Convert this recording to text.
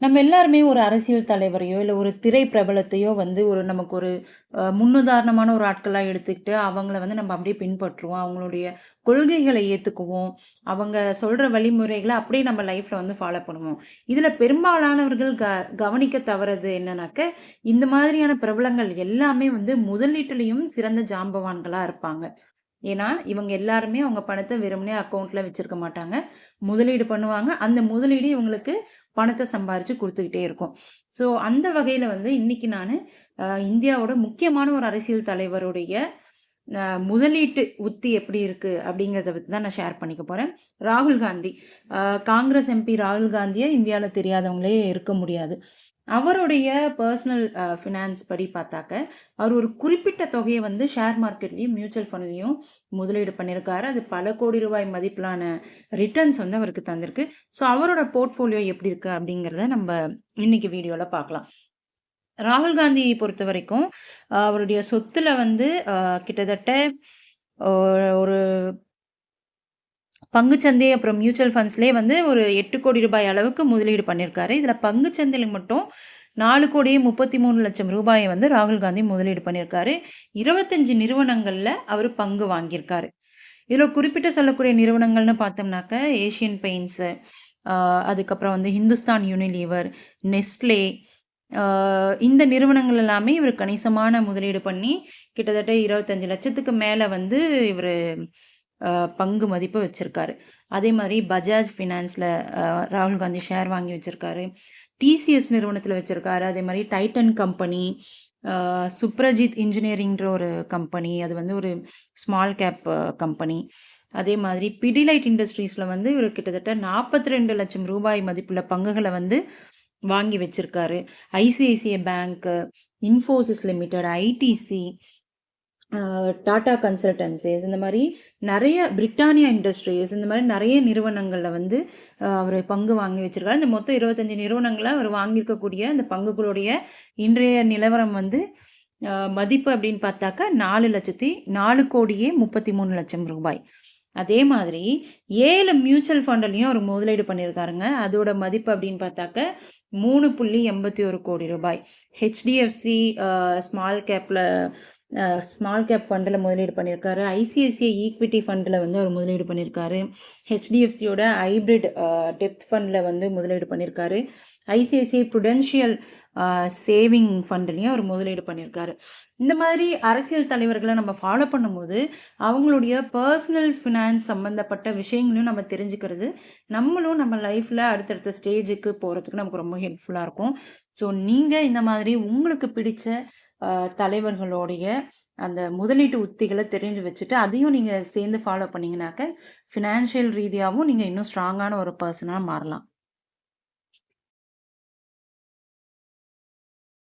நம்ம எல்லாருமே ஒரு அரசியல் தலைவரையோ, இல்லை ஒரு திரை பிரபலத்தையோ வந்து ஒரு நமக்கு ஒரு முன்னுதாரணமான ஒரு ஆட்களாக எடுத்துக்கிட்டு, அவங்கள வந்து நம்ம அப்படியே பின்பற்றுவோம். அவங்களுடைய கொள்கைகளை ஏற்றுக்குவோம் அவங்க சொல்கிற வழிமுறைகளை அப்படியே நம்ம லைஃப்பில் வந்து ஃபாலோ பண்ணுவோம். இதில் பெரும்பாலானவர்கள் க கவனிக்க தவறது என்னன்னாக்க, இந்த மாதிரியான பிரபலங்கள் எல்லாமே வந்து முதலீட்டுலேயும் சிறந்த ஜாம்பவான்களாக இருப்பாங்க. ஏன்னா, இவங்க எல்லாருமே அவங்க பணத்தை வெறுமனே அக்கௌண்ட்டில் வச்சுருக்க மாட்டாங்க. முதலீடு பண்ணுவாங்க. அந்த முதலீடு இவங்களுக்கு பணத்தை சம்பாரிச்சு கொடுத்துக்கிட்டே இருக்கும். ஸோ அந்த வகையில வந்து இன்னைக்கு நானு இந்தியாவோட முக்கியமான ஒரு அரசியல் தலைவருடைய முதலீட்டு உத்தி எப்படி இருக்கு அப்படிங்கிறத பற்றி தான் நான் ஷேர் பண்ணிக்க போறேன். ராகுல் காந்தி. காங்கிரஸ் எம்பி ராகுல் காந்தியை இந்தியாவில் தெரியாதவங்களே இருக்க முடியாது. அவருடைய பர்சனல் ஃபினான்ஸ் படி பார்த்தாக்க, அவர் ஒரு குறிப்பிட்ட தொகையை வந்து ஷேர் மார்க்கெட்லேயும் மியூச்சுவல் ஃபண்ட்லேயும் முதலீடு பண்ணியிருக்காரு. அது பல கோடி ரூபாய் மதிப்பிலான ரிட்டர்ன்ஸ் வந்து அவருக்கு தந்திருக்கு. ஸோ அவரோட போர்ட்ஃபோலியோ எப்படி இருக்குது அப்படிங்கிறத நம்ம இன்னைக்கு வீடியோவில் பார்க்கலாம். ராகுல் காந்தியை பொறுத்த வரைக்கும் அவருடைய சொத்தில் வந்து கிட்டத்தட்ட ஒரு பங்குச்சந்தை அப்புறம் மியூச்சுவல் ஃபண்ட்ஸ்லேயே வந்து ஒரு எட்டு கோடி ரூபாய் அளவுக்கு முதலீடு பண்ணியிருக்காரு. இதில் பங்குச்சந்தையில் மட்டும் நாலு கோடியே முப்பத்தி மூணு லட்சம் ரூபாயை வந்து ராகுல் காந்தி முதலீடு பண்ணியிருக்காரு. இருபத்தஞ்சு நிறுவனங்களில் அவர் பங்கு வாங்கியிருக்காரு. இதில் குறிப்பிட்டு சொல்லக்கூடிய நிறுவனங்கள்னு பார்த்தோம்னாக்க, ஏஷியன் பெயிண்ட்ஸு அதுக்கப்புறம் வந்து ஹிந்துஸ்தான் யூனிலீவர், நெஸ்ட்லே இந்த நிறுவனங்கள் எல்லாமே இவர் கணிசமான முதலீடு பண்ணி, கிட்டத்தட்ட இருபத்தஞ்சு லட்சத்துக்கு மேலே வந்து இவர் பங்கு மதிப்பு வச்சுருக்காரு அதே மாதிரி பஜாஜ் ஃபினான்ஸில் ராகுல் காந்தி ஷேர் வாங்கி வச்சுருக்காரு டிசிஎஸ் நிறுவனத்தில் வச்சுருக்காரு அதே மாதிரி டைட்டன் கம்பெனி, சுப்ரஜித் இன்ஜினியரிங்ன்ற ஒரு கம்பெனி. அது வந்து ஒரு ஸ்மால் கேப் கம்பெனி. அதே மாதிரி பிடிலைட் இண்டஸ்ட்ரீஸில் வந்து இவர் கிட்டத்தட்ட நாற்பத்தி ரெண்டு லட்சம் ரூபாய் மதிப்புள்ள பங்குகளை வந்து வாங்கி வச்சுருக்காரு ஐசிஐசிஐ பேங்க்கு Infosys limited, ITC, Tata consultancies இந்த மாதிரி நிறைய பிரிட்டானியா இண்டஸ்ட்ரீஸ் இந்த மாதிரி நிறைய நிறுவனங்களில் வந்து அவர் பங்கு வாங்கி வச்சுருக்காரு இந்த மொத்தம் இருபத்தஞ்சி நிறுவனங்களை அவர் வாங்கியிருக்கக்கூடிய அந்த பங்குகளுடைய இன்றைய நிலவரம் வந்து மதிப்பு அப்படின்னு பார்த்தாக்கா ரூ. 4,33,00,000 அதே மாதிரி ஏழு மியூச்சுவல் ஃபண்ட்லேயும் அவர் முதலீடு பண்ணியிருக்காருங்க. அதோட மதிப்பு அப்படின்னு பார்த்தாக்க மூணு புள்ளி எண்பத்தி ஒரு கோடி ரூபாய் ஹெச்டிஎஃப்சி ஸ்மால் கேப்பில் ஸ்மால் கேப் ஃபண்டில் முதலீடு பண்ணியிருக்காரு. ஐசிஐசிஐ ஈக்விட்டி ஃபண்டில் வந்து அவர் முதலீடு பண்ணியிருக்காரு. ஹெச்டிஎஃப்சியோட ஹைபிரிட் டெப்த் ஃபண்டில் வந்து முதலீடு பண்ணியிருக்காரு. ஐசிஐசிஐ ப்ருடென்ஷியல் சேவிங் ஃபண்ட்லேயும் அவர் முதலீடு பண்ணியிருக்காரு. இந்த மாதிரி அரசியல் தலைவர்களை நம்ம ஃபாலோ பண்ணும்போது, அவங்களுடைய பர்சனல் ஃபினான்ஸ் சம்மந்தப்பட்ட விஷயங்களையும் நம்ம தெரிஞ்சுக்கிறது, நம்மளும் நம்ம லைஃப்பில் அடுத்தடுத்த ஸ்டேஜுக்கு போகிறதுக்கு நமக்கு ரொம்ப ஹெல்ப்ஃபுல்லாக இருக்கும். ஸோ நீங்கள் இந்த மாதிரி உங்களுக்கு பிடிச்ச தலைவர்களுடைய அந்த முதலீட்டு உத்திகளை தெரிஞ்சு வச்சுட்டு, அதையும் நீங்கள் சேர்ந்து ஃபாலோ பண்ணிங்கனாக்க ஃபினான்ஷியல் ரீதியாகவும் நீங்கள் இன்னும் ஸ்ட்ராங்கான ஒரு பர்சனாக மாறலாம்.